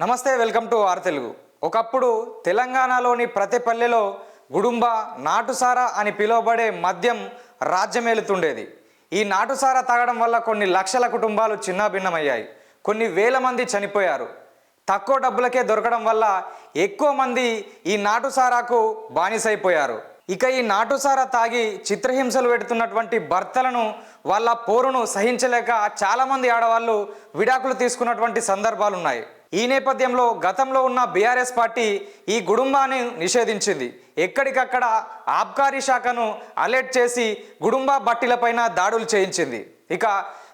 నమస్తే welcome to are Telugu. ఒకప్పుడు తెలంగాణలోని ప్రతి పల్లెలో గుడుంబ నాటుసారా అని పిలువబడే మద్యం రాజ్యమేలుతుండేది. ఈ నాటుసారా తాగడం వల్ల కొన్ని లక్షల కుటుంబాలు చిన్నాభిన్నమయ్యాయి. కొన్ని వేల మంది చనిపోయారు. తక్కువ డబ్బులకే దొరకడం వల్ల ఎక్కువ మంది ఈ నాటుసారాకు బానిసైపోయారు. ఇక ఈ నాటుసారా తాగి చిత్రహింసలు పెడుతున్నటువంటి భర్తలను వాళ్ళ పోరును సహించలేక చాలామంది ఆడవాళ్ళు విడాకులు తీసుకున్నటువంటి సందర్భాలు ఉన్నాయి ఈ నేపథ్యంలో గతంలో ఉన్న బీఆర్ఎస్ పార్టీ ఈ గుడుంబాన్ని నిషేధించింది. ఎక్కడికక్కడ ఆబ్కారీ శాఖను అలర్ట్ చేసి గుడుంబా బట్టీలపైన దాడులు చేయించింది. ఇక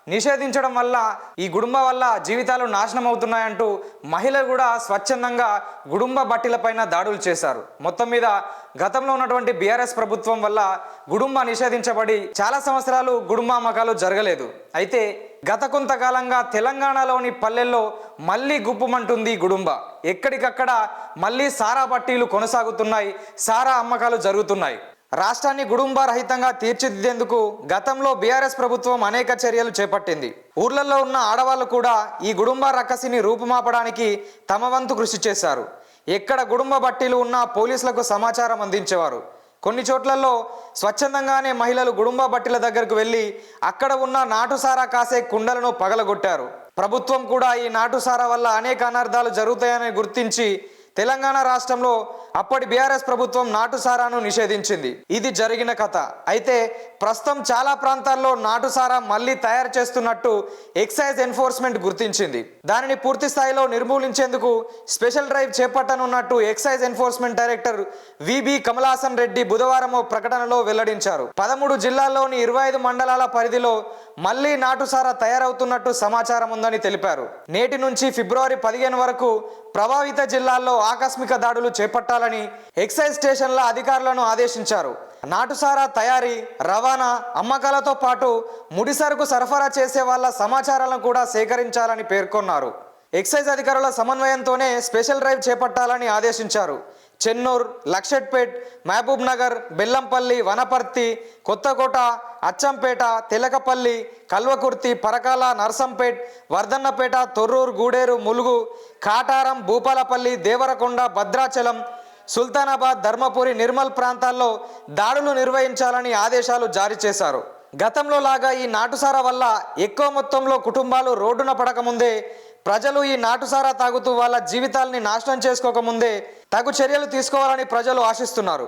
నిషేధించడం వల్ల ఈ గుడుంబ వల్ల జీవితాలు నాశనం అవుతున్నాయంటూ మహిళలు కూడా స్వచ్ఛందంగా గుడుంబ బట్టీలపైన దాడులు చేశారు. మొత్తం మీద గతంలో ఉన్నటువంటి బీఆర్ఎస్ ప్రభుత్వం వల్ల గుడుంబ నిషేధించబడి చాలా సంవత్సరాలు గుడుంబ అమ్మకాలు జరగలేదు. అయితే గత కొంతకాలంగా తెలంగాణలోని పల్లెల్లో మళ్ళీ గుప్పుమంటుంది గుడుంబ. ఎక్కడికక్కడ మళ్ళీ సారా బట్టీలు కొనసాగుతున్నాయి సారా అమ్మకాలు జరుగుతున్నాయి. రాష్ట్రాన్ని గుడుంబ రహితంగా తీర్చిదిద్దేందుకు గతంలో బీఆర్ఎస్ ప్రభుత్వం అనేక చర్యలు చేపట్టింది. ఊర్లలో ఉన్న ఆడవాళ్ళు కూడా ఈ గుడుంబ రక్కసిని రూపుమాపడానికి తమ వంతు కృషి చేశారు. ఎక్కడ గుడుంబ బట్టీలు ఉన్నా పోలీసులకు సమాచారం అందించేవారు. కొన్ని చోట్లలో స్వచ్ఛందంగానే మహిళలు గుడుంబ బట్టీల దగ్గరకు వెళ్ళి అక్కడ ఉన్న నాటుసారా కాసే కుండలను పగలగొట్టారు. ప్రభుత్వం కూడా ఈ నాటుసారా వల్ల అనేక అనర్థాలు జరుగుతాయని గుర్తించి తెలంగాణ రాష్ట్రంలో అప్పటి బీఆర్ఎస్ ప్రభుత్వం నాటుసారాను నిషేధించింది. ఇది జరిగిన కథ. అయితే ప్రస్తుతం చాలా ప్రాంతాల్లో నాటుసారా మళ్ళీ తయారు చేస్తున్నట్టు ఎక్సైజ్ ఎన్ఫోర్స్మెంట్ గుర్తించింది. దానిని పూర్తి స్థాయిలో నిర్మూలించేందుకు special drive చేపట్టనున్నట్టు excise enforcement director VB Kamalasan Reddy బుధవారం ప్రకటనలో వెల్లడించారు. పదమూడు జిల్లాల్లోని ఇరవై ఐదు మండలాల పరిధిలో మళ్ళీ నాటుసారా తయారవుతున్నట్టు సమాచారం ఉందని తెలిపారు. నేటి నుంచి ఫిబ్రవరి పదిహేను వరకు ప్రభావిత జిల్లాల్లో ఆకస్మిక దాడులు చేపట్టాలని ఎక్సైజ్ స్టేషన్ల అధికారులను ఆదేశించారు. నాటుసారా తయారీ రవాణా అమ్మకాలతో పాటు ముడి సరుకు సరఫరా చేసే వాళ్ళ సమాచారాలను కూడా సేకరించాలని పేర్కొన్నారు. ఎక్సైజ్ అధికారుల సమన్వయంతోనే స్పెషల్ డ్రైవ్ చేపట్టాలని ఆదేశించారు. చెన్నూర్ లక్షట్పేట్ మహబూబ్ నగర్ బెల్లంపల్లి వనపర్తి కొత్తకోట అచ్చంపేట తెలకపల్లి కల్వకుర్తి పరకాల నర్సంపేట్ వర్ధన్నపేట తొర్రూరు గూడేరు ములుగు కాటారం భూపాలపల్లి దేవరకొండ భద్రాచలం సుల్తానాబాద్ ధర్మపురి నిర్మల్ ప్రాంతాల్లో దాడులు నిర్వహించాలని ఆదేశాలు జారీ చేశారు. గతంలో లాగా ఈ నాటుసారా వల్ల ఎక్కువ మొత్తంలో కుటుంబాలు రోడ్డున పడకముందే ప్రజలు ఈ నాటుసారా తాగుతూ వాళ్ళ జీవితాల్ని నాశనం చేసుకోకముందే తగు చర్యలు తీసుకోవాలని ప్రజలు ఆశిస్తున్నారు.